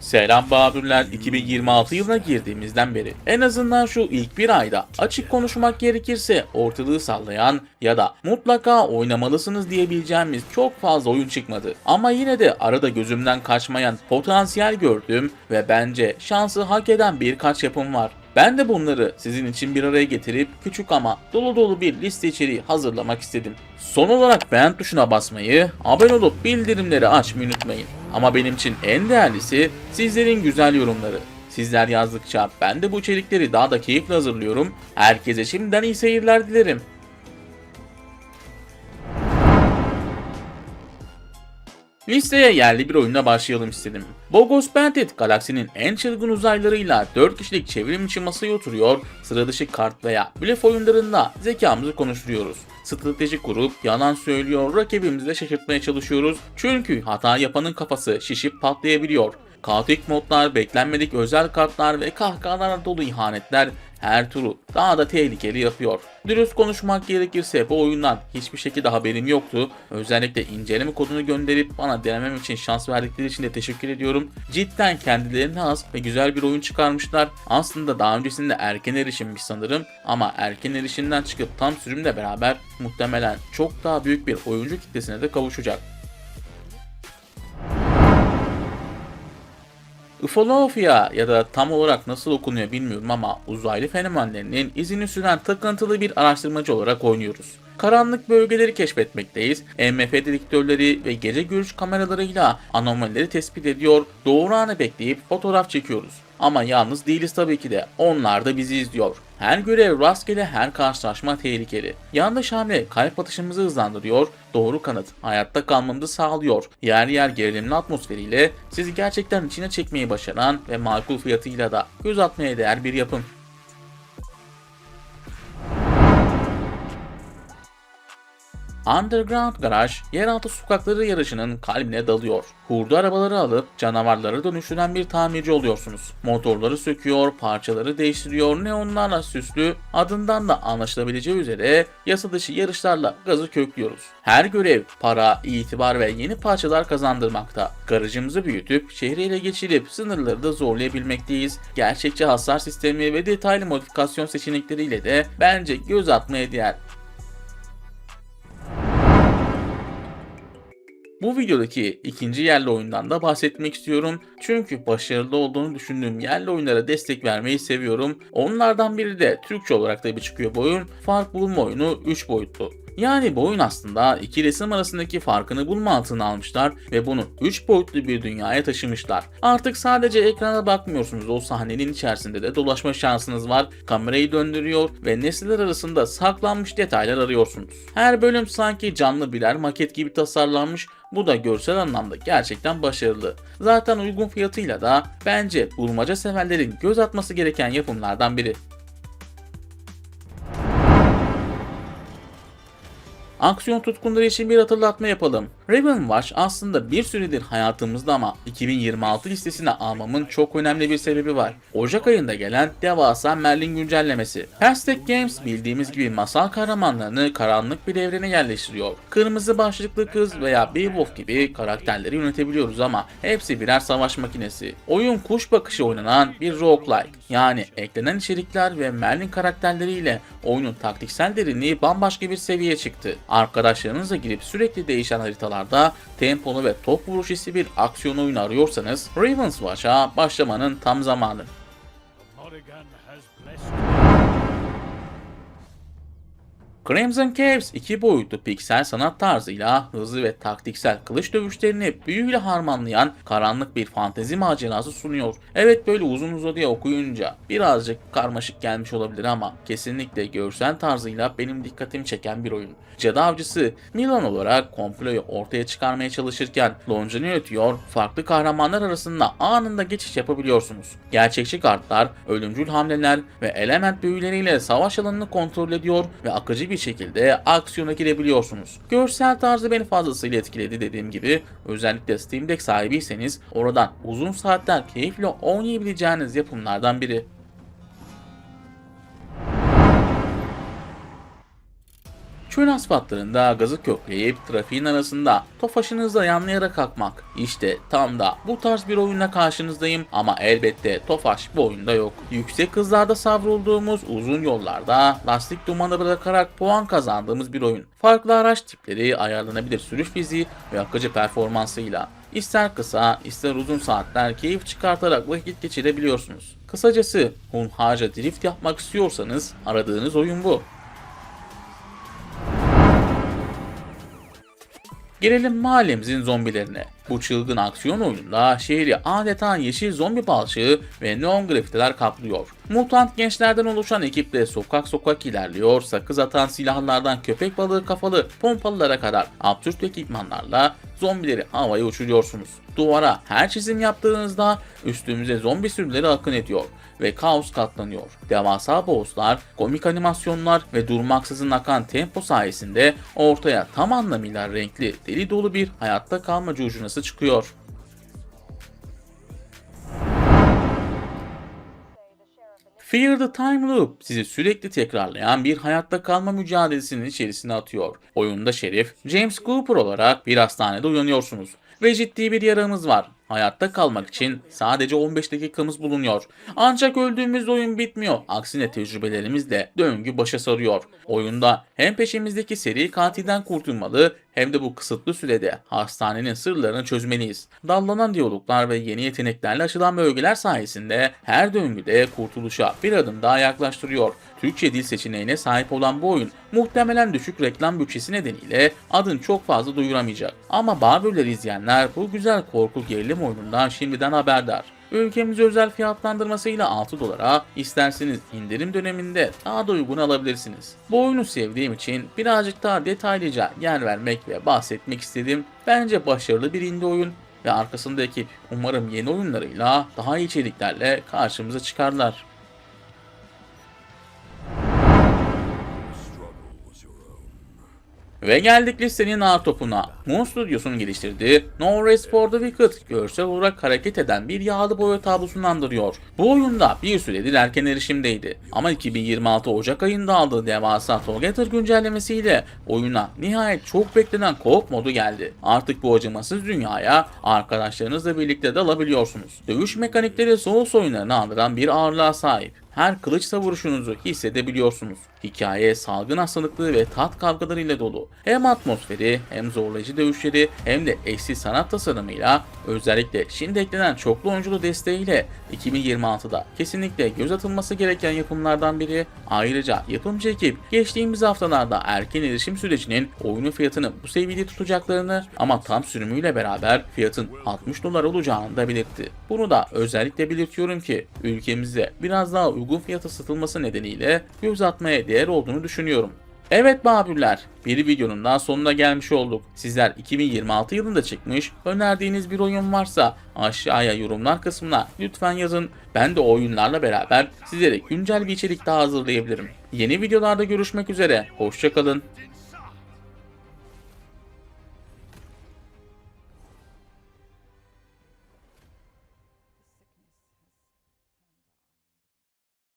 Selam Bahadürler 2026 yılına girdiğimizden beri en azından şu ilk bir ayda açık konuşmak gerekirse ortalığı sallayan ya da mutlaka oynamalısınız diyebileceğimiz çok fazla oyun çıkmadı. Ama yine de arada gözümden kaçmayan potansiyel gördüğüm ve bence şansı hak eden birkaç yapım var. Ben de bunları sizin için bir araya getirip küçük ama dolu dolu bir liste içeriği hazırlamak istedim. Son olarak beğen tuşuna basmayı, abone olup bildirimleri açmayı unutmayın. Ama benim için en değerlisi sizlerin güzel yorumları. Sizler yazdıkça ben de bu içerikleri daha da keyifle hazırlıyorum. Herkese şimdiden iyi seyirler dilerim. Listeye yerli bir oyunla başlayalım istedim. Bogos Bandit galaksinin en çılgın uzaylarıyla 4 kişilik çevrim içi masaya oturuyor, sıra dışı kart veya blöf oyunlarında zekamızı konuşturuyoruz. Strateji kurup yalan söylüyor, rakibimizi de şaşırtmaya çalışıyoruz. Çünkü hata yapanın kafası şişip patlayabiliyor. Kaotik modlar, beklenmedik özel kartlar ve kahkahalarla dolu ihanetler her turu daha da tehlikeli yapıyor. Dürüst konuşmak gerekirse bu oyundan hiçbir şekilde haberim yoktu. Özellikle inceleme kodunu gönderip bana denemem için şans verdikleri için de teşekkür ediyorum. Cidden kendilerine az ve güzel bir oyun çıkarmışlar. Aslında daha öncesinde erken erişimmiş sanırım ama erken erişimden çıkıp tam sürümle beraber muhtemelen çok daha büyük bir oyuncu kitlesine de kavuşacak. Ufolofya ya da tam olarak nasıl okunuyor bilmiyorum ama uzaylı fenomenlerinin izini süren takıntılı bir araştırmacı olarak oynuyoruz. Karanlık bölgeleri keşfetmekteyiz. EMF dedektörleri ve gece görüş kameralarıyla anomalileri tespit ediyor, doğru anı bekleyip fotoğraf çekiyoruz. Ama yalnız değiliz tabii ki de. Onlar da bizi izliyor. Her görev rastgele, her karşılaşma tehlikeli. Yanlış hamle kalp atışımızı hızlandırıyor, doğru kanıt hayatta kalmamızı sağlıyor. Yer yer gerilimli atmosferiyle sizi gerçekten içine çekmeyi başaran ve makul fiyatıyla da göz atmaya değer bir yapım. Underground Garage, yeraltı sokakları yarışının kalbine dalıyor. Hurda arabaları alıp canavarlara dönüştüren bir tamirci oluyorsunuz. Motorları söküyor, parçaları değiştiriyor, neonlarla süslü, adından da anlaşılabileceği üzere yasa dışı yarışlarla gazı köklüyoruz. Her görev para, itibar ve yeni parçalar kazandırmakta. Garajımızı büyütüp şehri ele geçirip sınırları da zorlayabilmekteyiz. Gerçekçi hasar sistemi ve detaylı modifikasyon seçenekleriyle de bence göz atmaya değer. Bu videodaki ikinci yerli oyundan da bahsetmek istiyorum. Çünkü başarılı olduğunu düşündüğüm yerli oyunlara destek vermeyi seviyorum. Onlardan biri de Türkçe olarak da bir çıkıyor bu oyun. Fark bulma oyunu 3 boyutlu. Yani bu oyun aslında iki resim arasındaki farkını bulma altına almışlar ve bunu 3 boyutlu bir dünyaya taşımışlar. Artık sadece ekrana bakmıyorsunuz o sahnenin içerisinde de dolaşma şansınız var. Kamerayı döndürüyor ve nesneler arasında saklanmış detaylar arıyorsunuz. Her bölüm sanki canlı birer maket gibi tasarlanmış bu da görsel anlamda gerçekten başarılı. Zaten uygun fiyatıyla da bence bulmaca severlerin göz atması gereken yapımlardan biri. Aksiyon tutkunları için bir hatırlatma yapalım. Raven Watch aslında bir süredir hayatımızda ama 2026 listesine almamın çok önemli bir sebebi var. Ocak ayında gelen devasa Merlin güncellemesi. Perstek Games bildiğimiz gibi masal kahramanlarını karanlık bir evrene yerleştiriyor. Kırmızı başlıklı kız veya Beowulf gibi karakterleri yönetebiliyoruz ama hepsi birer savaş makinesi. Oyun kuş bakışı oynanan bir roguelike. Yani eklenen içerikler ve Merlin karakterleriyle oyunun taktiksel derinliği bambaşka bir seviyeye çıktı. Arkadaşlarınızla girip sürekli değişen haritalarda tempolu ve top vuruş hissi bir aksiyon oyunu arıyorsanız Ravens Watch'a başlamanın tam zamanı. Crimson Caves iki boyutlu piksel sanat tarzıyla hızlı ve taktiksel kılıç dövüşlerini büyüyle harmanlayan karanlık bir fantezi macerası sunuyor. Evet böyle uzun uzadıya okuyunca birazcık karmaşık gelmiş olabilir ama kesinlikle görsel tarzıyla benim dikkatimi çeken bir oyun. Cadı Avcısı Milan olarak komployu ortaya çıkarmaya çalışırken loncunu yönetiyor, farklı kahramanlar arasında anında geçiş yapabiliyorsunuz. Gerçekçi kartlar, ölümcül hamleler ve element büyüleriyle savaş alanını kontrol ediyor ve akıcı bir şekilde aksiyona girebiliyorsunuz. Görsel tarzı beni fazlasıyla etkiledi dediğim gibi özellikle Steam Deck sahibiyseniz oradan uzun saatler keyifle oynayabileceğiniz yapımlardan biri. Çöl asfaltlarında gazı kökleyip trafiğin arasında tofaşınızla yanlayarak akmak. İşte tam da bu tarz bir oyunla karşınızdayım ama elbette tofaş bu oyunda yok. Yüksek hızlarda savrulduğumuz uzun yollarda lastik dumanı bırakarak puan kazandığımız bir oyun. Farklı araç tipleri, ayarlanabilir sürüş fiziği ve akıcı performansıyla İster kısa, ister uzun saatler keyif çıkartarak vakit geçirebiliyorsunuz. Kısacası hunharca drift yapmak istiyorsanız aradığınız oyun bu. Gelelim mahallemizin zombilerine. Bu çılgın aksiyon oyununda şehri adeta yeşil zombi balçığı ve neon grafitiler kaplıyor. Mutant gençlerden oluşan ekiple sokak sokak ilerliyor, sakız atan silahlardan köpek balığı kafalı pompalılara kadar absürt ekipmanlarla zombileri havaya uçuruyorsunuz. Duvara her çizim yaptığınızda üstümüze zombi sürüleri akın ediyor ve kaos katlanıyor. Devasa bosslar, komik animasyonlar ve durmaksızın akan tempo sayesinde ortaya tam anlamıyla renkli, deli dolu bir hayatta kalma curcunası çıkıyor. Fear the Time Loop sizi sürekli tekrarlayan bir hayatta kalma mücadelesinin içerisine atıyor. Oyunda şerif James Cooper olarak bir hastanede uyanıyorsunuz ve ciddi bir yaramız var. Hayatta kalmak için sadece 15 dakikamız bulunuyor. Ancak öldüğümüz oyun bitmiyor. Aksine tecrübelerimizle döngü başa sarıyor. Oyunda hem peşimizdeki seri katilden kurtulmalı hem de bu kısıtlı sürede hastanenin sırlarını çözmeliyiz. Dallanan diyaloglar ve yeni yeteneklerle açılan bölgeler sayesinde her döngüde kurtuluşa bir adım daha yaklaştırıyor. Türkçe dil seçeneğine sahip olan bu oyun muhtemelen düşük reklam bütçesi nedeniyle adını çok fazla duyuramayacak. Ama Barbürleri izleyenler bu güzel korku gerilim oyunundan şimdiden haberdar. Ülkemize özel fiyatlandırmasıyla 6 dolara isterseniz indirim döneminde daha da uygun alabilirsiniz. Bu oyunu sevdiğim için birazcık daha detaylıca yer vermek ve bahsetmek istedim. Bence başarılı bir indie oyun ve arkasında ekip umarım yeni oyunlarıyla daha iyi içeriklerle karşımıza çıkarlar. Ve geldik listenin A topuna. Moon Studios'un geliştirdiği No Rest for the Wicked görsel olarak hareket eden bir yağlı boya tablosunu andırıyor. Bu oyunda bir süredir erken erişimdeydi. Ama 2026 Ocak ayında aldığı devasa Together güncellemesiyle oyuna nihayet çok beklenen co-op modu geldi. Artık bu acımasız dünyaya arkadaşlarınızla birlikte dalabiliyorsunuz. Dövüş mekanikleri Souls oyunlarını andıran bir ağırlığa sahip her kılıç savuruşunuzu hissedebiliyorsunuz. Hikaye salgın hastalıklı ve tat kavgalarıyla dolu. Hem atmosferi hem zorlayıcı dövüşleri hem de eşsiz sanat tasarımıyla özellikle şimdi eklenen çoklu oyunculu desteğiyle 2026'da kesinlikle göz atılması gereken yapımlardan biri. Ayrıca yapımcı ekip geçtiğimiz haftalarda erken erişim sürecinin oyunun fiyatını bu seviyede tutacaklarını ama tam sürümüyle beraber fiyatın 60 dolar olacağını da belirtti. Bunu da özellikle belirtiyorum ki ülkemizde biraz daha uygun fiyata satılması nedeniyle göz atmaya değer olduğunu düşünüyorum. Evet Babürler, bir videonun daha sonuna gelmiş olduk. Sizler 2026 yılında çıkmış, önerdiğiniz bir oyun varsa aşağıya yorumlar kısmına lütfen yazın. Ben de o oyunlarla beraber sizlere güncel bir içerik daha hazırlayabilirim. Yeni videolarda görüşmek üzere, hoşçakalın.